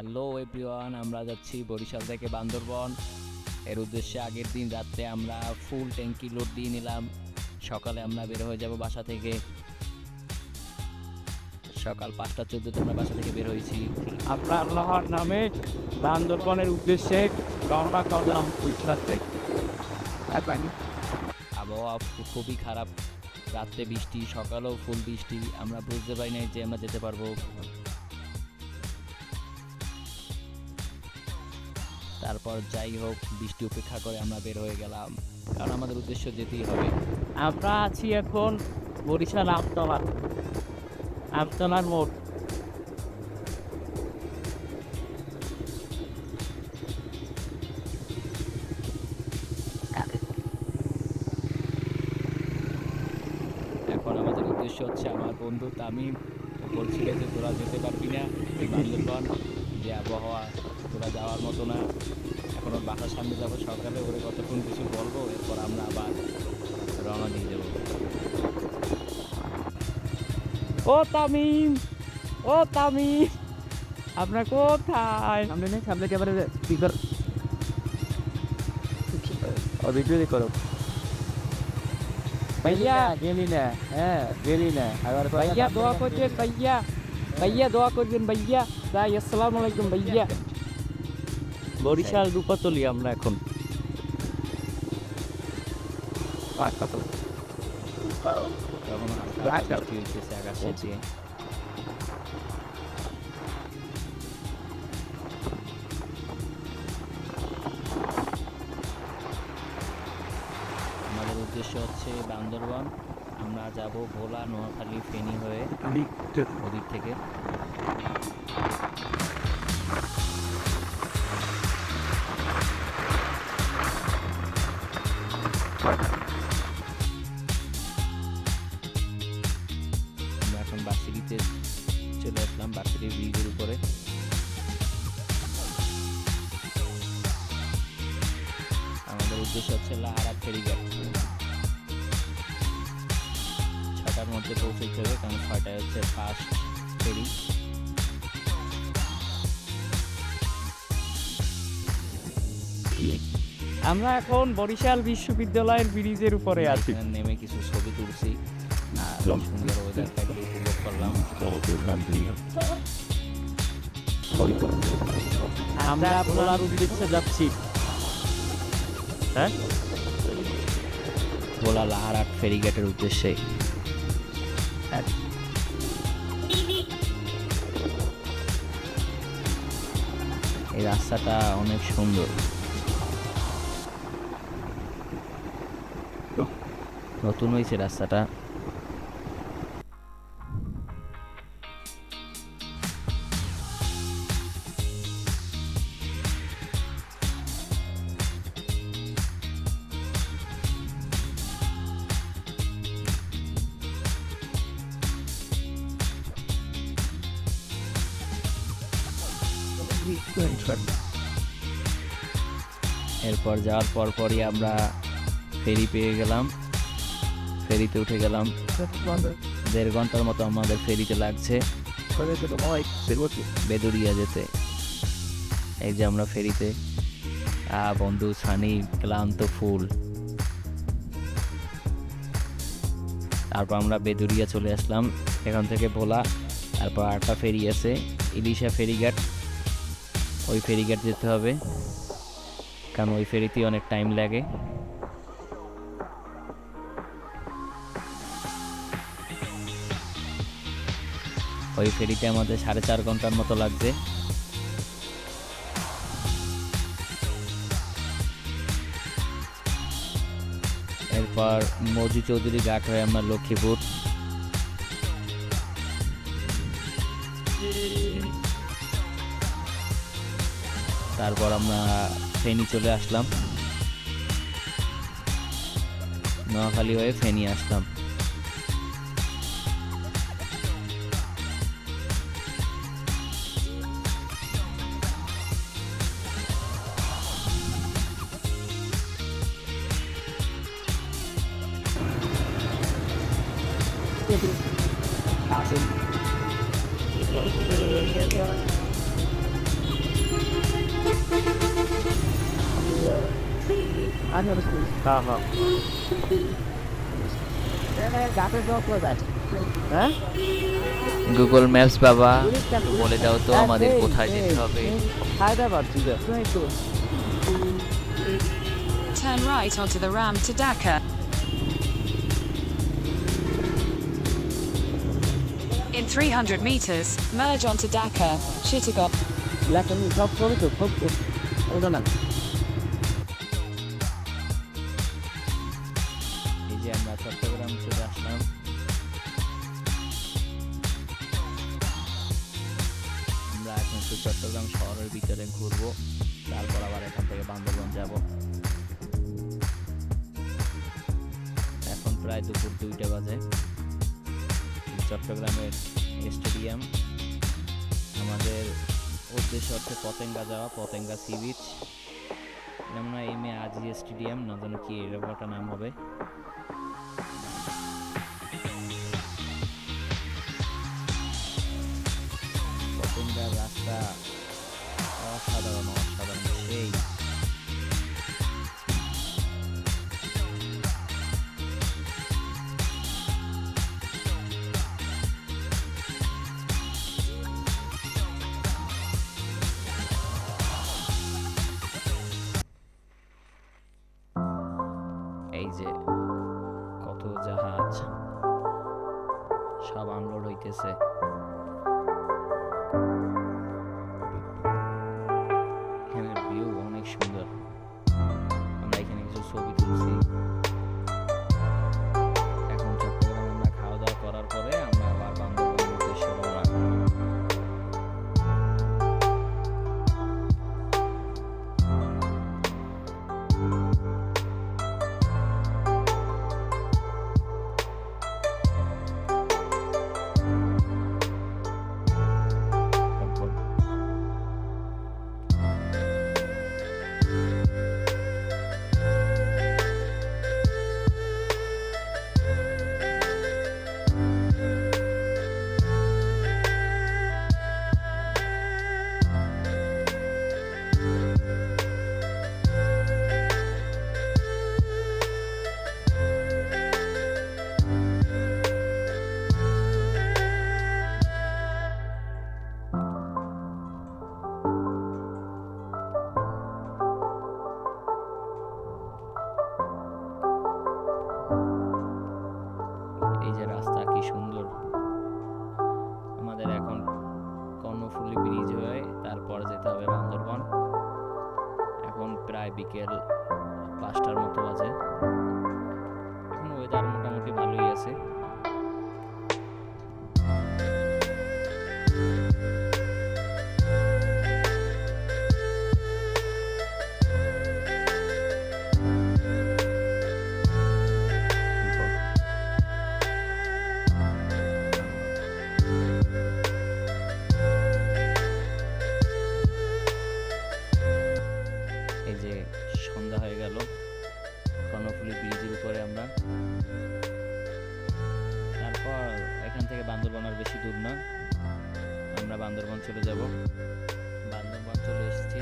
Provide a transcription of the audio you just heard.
Hello everyone আমরা যাচ্ছি বরিশাল থেকে বান্দরবন। এর উদ্দেশ্যে আগের দিন রাত্রে আমরা ফুল ট্যাঙ্কি লোড দিয়ে নিলাম। সকালে আমরা বের হয়ে যাব বাসা থেকে। সকাল পাঁচটা চোদ্দোতে আমরা বাসা থেকে বের হয়েছি। আমরা আল্লাহর নামে বান্দরবনের উদ্দেশ্যে রওনা করলাম থেকে। আবহাওয়া খুবই খারাপ। রাত্রে বৃষ্টি সকালেও ফুল বৃষ্টি। আমরা বুঝতে পারি নাই যে আমরা যেতে পারব। তারপর যাই হোক, বৃষ্টি উপেক্ষা করে আমরা বের হয়ে গেলাম। কারণ আমাদের উদ্দেশ্য যেতেই হবে। আমরা আছি এখন বরিশাল আমতলা আমতলার মোড়। আমাদের উদ্দেশ্য হচ্ছে আমার বন্ধু তামিম। বলছিল যে তোরা যেতে পারবি না। যে আবহাওয়া, তোরা যাওয়ার মতো না। এখন বাসার সামনে যাব সকালে ওরে কতক্ষণ কিছু বলব এরপর আমরা আবার রওনা দিয়ে দেবো ও তামিম ও তামিম আপনার কোথায়? সামনে নেই সামনে ক্যামেরা স্পিকার ও ভিডিও করো। ভাইয়া। গেলি না হ্যাঁ গেলি না। ভাইয়া দোয়া করবেন ভাইয়া। ভাইয়া দোয়া করবেন ভাইয়া। তাই আসসালামু আলাইকুম ভাইয়া। বরিশাল রূপাতলি আমরা এখন। আকাশে দিয়ে আমাদের উদ্দেশ্য হচ্ছে বান্দরবান। আমরা যাব ভোলা নোয়াখালী ফেনী হয়ে ওদিক থেকে। আমরা এখন বার্সিটিতে চলে আসলাম বার্সিটি ব্রিজের উপরে। আমাদের উদ্দেশ্য হচ্ছে লাহারা ফেরিঘাট ছটার মধ্যে পৌঁছতে হবে, কারণ ছয়টায় হচ্ছে ফার্স্ট ফেরি। আমরা এখন বরিশাল বিশ্ববিদ্যালয়ের ব্রিজের উপরে আছি। নেমে কিছু ছবি তুলছি। সুন্দর ওয়েদারটাকে উপভোগ করলাম। আমরা ভোলার উদ্দেশ্যে যাচ্ছি। হ্যাঁ? ভোলা লাহারাট ফেরিঘাটের উদ্দেশ্যে। এই রাস্তাটা অনেক সুন্দর। নতুন হয়েছে রাস্তাটা। এরপর যাওয়ার পর পরই আমরা ফেরি পেয়ে গেলাম। ফেরিতে উঠে গেলাম। দেড় ঘণ্টার মতো আমাদের ফেরিতে লাগছে। বেদুরিয়া যেতে। এই যে আমরা ফেরিতে। আ, বন্ধু সানি, ক্লান্ত ফুল। তারপর আমরা বেদুরিয়া চলে আসলাম। এখান থেকে ভোলা, তারপর আরেকটা ফেরি আছে, ইলিশা ফেরিঘাট। ওই ফেরিঘাট যেতে হবে। কারণ ওই ফেরিতে অনেক টাইম লাগে। ওই ফেরিতে আমাদের সাড়ে চার ঘণ্টার মতো লাগবে এরপর মজি চৌধুরী ঘাট হয়ে আমরা লক্ষ্মীপুর। তারপর আমরা ফেনী চলে আসলাম। নোয়াখালী হয়ে ফেনী আসলাম। Tamam. গুগল ম্যাপস বাবা বলে দাও তো আমাদের কোথায় যেতে হবে Hyderabad Turn right onto the ramp to Dhaka. In 300 meters, merge onto Dhaka, Chittagong. লেখা সব করে তো সব ওটা না এই যে আমরা চট্টগ্রাম চলে আসলাম আমরা এখন একটু চট্টগ্রাম শহরের ভিতরে ঘুরবো তারপর আবার এখান থেকে বান্দরবন যাব এখন প্রায় দুপুর দুইটা বাজে চট্টগ্রামের স্টেডিয়াম। আমাদের উদ্দেশ্য হচ্ছে পতেঙ্গা যাওয়া, পতেঙ্গা সি বিচ। যেমন এম এ আজি স্টেডিয়াম না জানো কি এরকম নাম হবে। পতেঙ্গার রাস্তা অসাধারণ। যে মোটামুটি ভালোই আছে। দূর না। আমরা বান্দরবন চলে যাব। বান্দরবন চলে এসেছি।